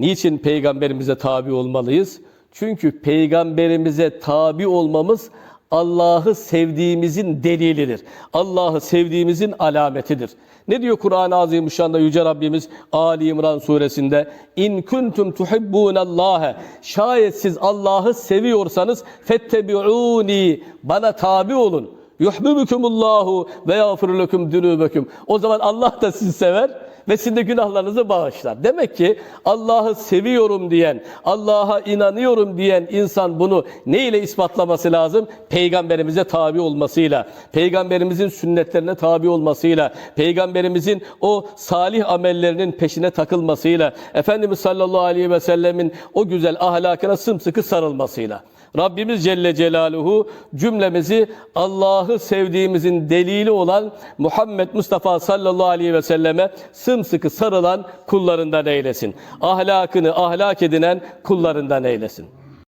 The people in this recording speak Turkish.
Niçin peygamberimize tabi olmalıyız? Çünkü peygamberimize tabi olmamız Allah'ı sevdiğimizin delilidir. Allah'ı sevdiğimizin alametidir. Ne diyor Kur'an-ı Azimüşşan'da Yüce Rabbimiz Ali İmran suresinde? İn kuntum tuhibbunallâhe Şayet siz Allah'ı seviyorsanız fettebi'ûni Bana tabi olun. Yuhbibükumullahu ve yağfir lekum dunubeküm. O zaman Allah da sizi sever ve sizin de günahlarınızı bağışlar. Demek ki Allah'ı seviyorum diyen, Allah'a inanıyorum diyen insan bunu ne ile ispatlaması lazım? Peygamberimize tabi olmasıyla, peygamberimizin sünnetlerine tabi olmasıyla, peygamberimizin o salih amellerinin peşine takılmasıyla, Efendimiz sallallahu aleyhi ve sellemin o güzel ahlakına sımsıkı sarılmasıyla. Rabbimiz Celle Celaluhu cümlemizi Allah'ı sevdiğimizin delili olan Muhammed Mustafa sallallahu aleyhi ve selleme sımsıkı sarılan kullarından eylesin. Ahlakını ahlak edinen kullarından eylesin.